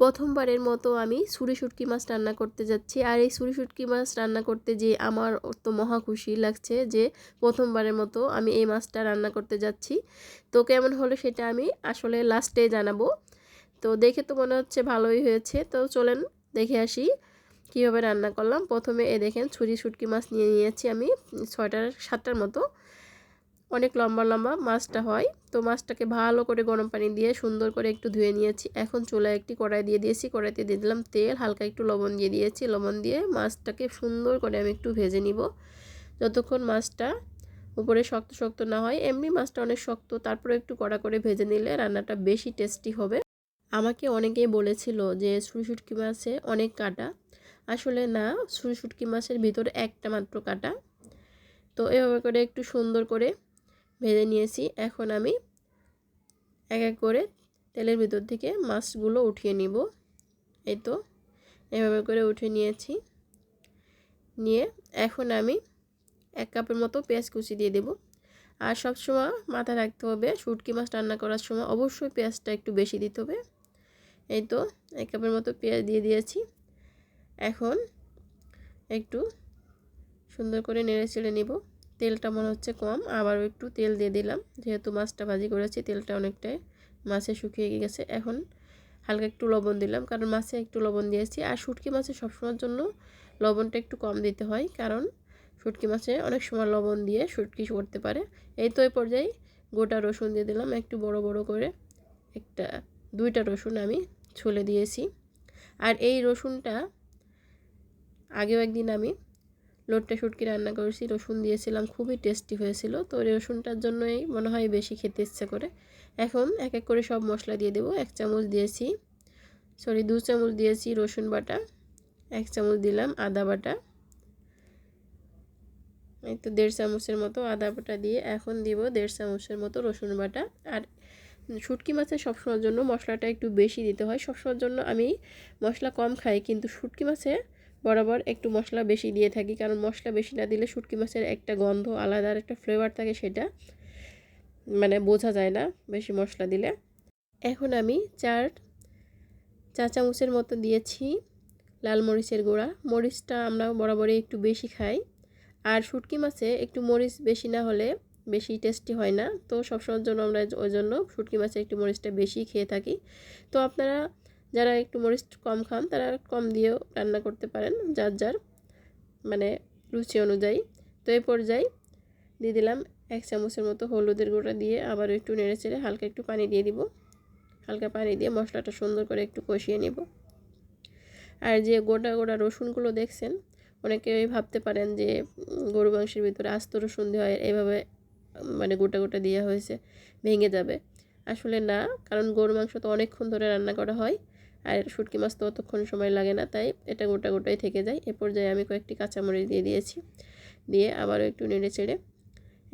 প্রথমবারের মতো আমি ছুরি শুটকি মাছ রান্না করতে যাচ্ছি। আর এই ছুরি শুটকি মাছ রান্না করতে যে আমার তো মহা খুশি লাগছে যে প্রথমবারের মতো আমি এই মাছটা রান্না করতে যাচ্ছি। তো কেমন হলো সেটা আমি আসলে লাস্টে জানাব। তো দেখে তো মনে হচ্ছে ভালোই হয়েছে। তো চলেন দেখে আসি কীভাবে রান্না করলাম। প্রথমে এ দেখেন ছুরি শুটকি মাছ নিয়ে নিয়েছি আমি, ছয়টার সাতটার মতো। অনেক লম্বা লম্বা মাছটা হয়। তো মাছটাকে ভালো করে গরম পানি দিয়ে সুন্দর করে একটু ধুয়ে নিয়েছি। এখন চুলায় একটি কড়াই দিয়ে দিয়েছি। কড়াইতে দিয়ে দিলাম তেল, হালকা একটু লবণ দিয়ে দিয়েছি। লবণ দিয়ে মাছটাকে সুন্দর করে আমি একটু ভেজে নিব। যতক্ষণ মাছটা উপরে শক্ত শক্ত না হয়, এমনি মাছটা অনেক শক্ত তারপরে একটু কড়া করে ভেজে নিলে রান্নাটা বেশি টেস্টি হবে। আমাকে অনেকেই বলেছিল যে ছুরি শুটকি মাছে অনেক কাটা। আসলে না ছুরি শুটকি মাছের ভিতরে একটা মাত্র কাটা। তো এভাবে করে একটু সুন্দর করে ভেজে নিয়েছি। এখন আমি এক এক করে তেলের ভিতর থেকে মাছগুলো উঠিয়ে নিব। এই তো, এভাবে করে উঠিয়ে নিয়েছি। নিয়ে এখন আমি এক কাপের মতো পেঁয়াজ কুচি দিয়ে দেব। আর সবসময় মাথায় রাখতে হবে, শুটকি মাছ রান্না করার সময় অবশ্যই পেঁয়াজটা একটু বেশি দিতে হবে। এই তো, এক কাপের মতো পেঁয়াজ দিয়ে দিয়েছি। এখন একটু সুন্দর করে নেড়ে চেড়ে নিব। তেলটা মনে হচ্ছে কম, আবারও একটু তেল দিয়ে দিলাম। যেহেতু মাছটা ভাজি করেছি, তেলটা অনেকটাই মাছে শুকিয়ে গেছে। এখন হালকা একটু লবণ দিলাম, কারণ মাছে একটু লবণ দিয়েছি। আর শুটকি মাছে সবসময়ের জন্য লবণটা একটু কম দিতে হয়, কারণ শুটকি মাছে অনেক সময় লবণ দিয়ে শুটকি করতে পারে। এই তো এই পর্যায়ে গোটা রসুন দিয়ে দিলাম, একটু বড় বড় করে একটা, দুইটা রসুন আমি ছুলে দিয়েছি। আর এই রসুনটা আগেও একদিন আমি লোটটা শুটকি রান্না করেছি, রসুন দিয়েছিলাম, খুবই টেস্টি হয়েছিল। তো রসুনটার জন্যই মনে হয় বেশি খেতে ইচ্ছে করে। এখন এক এক করে সব মশলা দিয়ে দেবো। এক চামচ দিয়েছি সরি দু চামচ দিয়েছি রসুন বাটা, এক চামচ দিলাম আদা বাটা। এই তো দেড় চামচের মতো আদা বাটা দিয়ে এখন দিব দেড় চামচের মতো রসুন বাটা। আর শুটকি মাছের সবসময়ের জন্য মশলাটা একটু বেশি দিতে হয়। সবসময়ের জন্য আমি মশলা কম খাই, কিন্তু শুটকি মাছে বরাবর একটু মশলা বেশি দিয়ে থাকি, কারণ মশলা বেশি না দিলে শুটকি মাছের একটা গন্ধ আলাদা আর একটা ফ্লেভার থাকে সেটা। মানে বোঝা যায় না বেশি মশলা দিলে। এখন আমি চার চা চামচের মতো দিয়েছি লাল মরিচের গুঁড়া। মরিচটা আমরা বরাবরই একটু বেশি খাই। আর শুটকি মাছে একটু মরিচ বেশি না হলে বেশি টেস্টি হয় না। তো সবসময়ের জন্য আমরা ওই জন্য শুটকি মাছে একটু মরিচটা বেশি খেয়ে থাকি। তো আপনারা যারা একটু মরিচ কম খান, তারা কম দিয়েও রান্না করতে পারেন, যার যার মানে রুচি অনুযায়ী। তো এই পর্যায়ে দিয়ে দিলাম এক চামচের মতো হলুদের গুঁড়া দিয়ে আবার একটু নেড়ে চেড়ে হালকা একটু পানি দিয়ে দিব। হালকা পানি দিয়ে মশলাটা সুন্দর করে একটু কষিয়ে নিব। আর যে গোটা গোটা রসুনগুলো দেখছেন, অনেকে ভাবতে পারেন যে গরু মাংসের ভিতরে আস্ত রসুন দেওয়া হয় এভাবে মানে গোটা গোটা দেওয়া হয়েছে, ভেঙে যাবে। আসলে না, কারণ গরু মাংস তো অনেকক্ষণ ধরে রান্না করা হয়, আর শুটকি মাছ তো অতক্ষণ সময় লাগে না, তাই এটা গোটা গোটাই থেকে যায়। এ পর্যায়ে আমি কয়েকটি কাঁচামরিচ দিয়ে দিয়েছি, দিয়ে আবারও একটু নেড়ে চেড়ে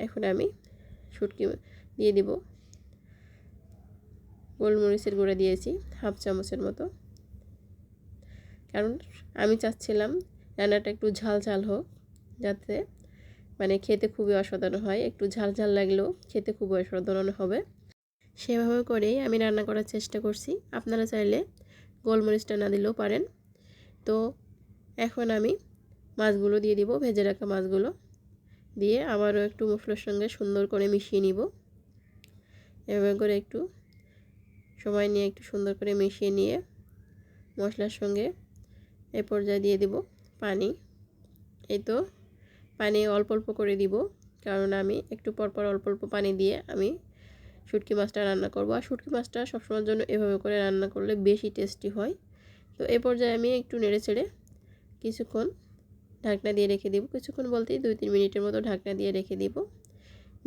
এখন আমি শুটকি দিয়ে দিব। গোলমরিচের গুঁড়া দিয়েছি, হাফ চামচের মতো। কারণ আমি চাচ্ছিলাম রান্নাটা একটু ঝাল ঝাল হোক, যাতে মানে খেতে খুবই অসাধারণ হয়, একটু ঝাল ঝাল লাগলেও খেতে খুবই অসাধারণ হবে। সেভাবে করেই আমি রান্না করার চেষ্টা করছি। আপনারা চাইলে গোলমরিচটা না দিলেও পারেন। তো এখন আমি মাছগুলো দিয়ে দিব, ভেজে রাখা মাছগুলো। দিয়ে আবারও একটু মশলার সঙ্গে সুন্দর করে মিশিয়ে নিব। এভাবে করে একটু সময় নিয়ে একটু সুন্দর করে মিশিয়ে নিয়ে মশলার সঙ্গে এ পর্যায়ে দিয়ে দিব পানি। এই তো পানি অল্প অল্প করে দিব, কারণ আমি একটু পরপর অল্প অল্প পানি দিয়ে আমি শুটকি মাছটা রান্না করব। আর শুটকি মাছটা সবসময়ের জন্য এভাবে করে রান্না করলে বেশি টেস্টি হয়। তো এ পর্যায়ে আমি একটু নেড়ে চেড়ে কিছুক্ষণ ঢাকনা দিয়ে রেখে দিব। কিছুক্ষণ বলতেই দুই তিন মিনিটের মতো ঢাকনা দিয়ে রেখে দিব।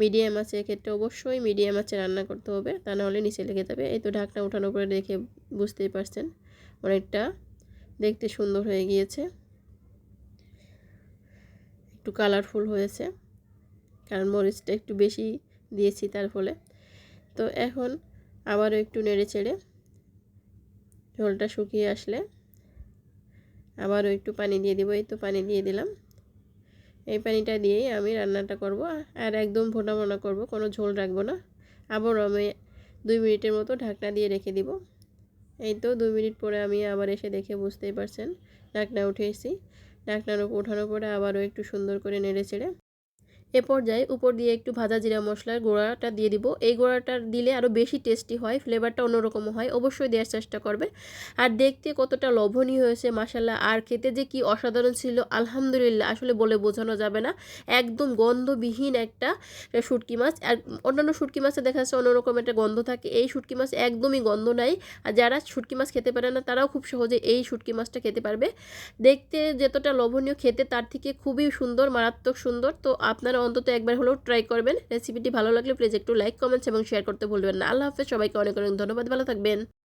মিডিয়াম আছে এক্ষেত্রে অবশ্যই মিডিয়াম আছে রান্না করতে হবে, তা নাহলে নিচে লেগে যাবে। এই তো ঢাকনা উঠানোর পরে দেখে বুঝতেই পারছেন অনেকটা দেখতে সুন্দর হয়ে গিয়েছে। একটু কালারফুল হয়েছে, কারণ মরিচটা একটু বেশি দিয়েছি তার ফলে। তো এখন আবারও একটু নেড়ে চেড়ে ঝোলটা শুকিয়ে আসলে আবারও একটু পানি দিয়ে দিব, এই তো পানি দিয়ে দিলাম। এই পানিটা দিয়েই আমি রান্নাটা করব আর একদম ভোনা ভোনা করব, কোনো ঝোল রাখব না। আবার আমি দুই মিনিটের মতো ঢাকনা দিয়ে রেখে দিব। এই তো দুই মিনিট পরে আমি আবার এসে দেখে বুঝতেই পারছেন, ঢাকনা উঠেছি ঢাকনার উপর ওঠানোর পরে আবারও একটু সুন্দর করে নেড়ে চেড়ে এ পর্যায়ে উপর দিয়ে একটু ভাজা জিরা মশলার গোড়াটা দিয়ে দিব। এই গোড়াটা দিলে আরও বেশি টেস্টি হয় ফ্লেভারটা অন্যরকম হয়। অবশ্যই দেওয়ার চেষ্টা করবে। আর দেখতে কতটা লোভনীয় হয়েছে মাসাল্লাহ আর খেতে যে কি অসাধারণ ছিল, আলহামদুলিল্লাহ, আসলে বলে বোঝানো যাবে না। একদম গন্ধবিহীন একটা শুটকি মাছ। আর অন্যান্য শুটকি মাছে দেখা যাচ্ছে অন্যরকম একটা গন্ধ থাকে। এই শুটকি মাছ একদমই গন্ধ নাই। আর যারা শুটকি মাছ খেতে পারে না, তারাও খুব সহজে এই শুটকি মাছটা খেতে পারবে। দেখতে যতটা লোভনীয় খেতে, তার থেকে খুবই সুন্দর, মারাত্মক সুন্দর। তো আপনারা অন্তত একবার হলেও ট্রাই করবেন। রেসিপিটি ভালো লাগলে প্লিজ একটু লাইক কমেন্টস এবং শেয়ার করতে ভুলবেন না। আল্লাহ হাফেজ, সবাইকে অনেক অনেক ধন্যবাদ। ভালো থাকবেন।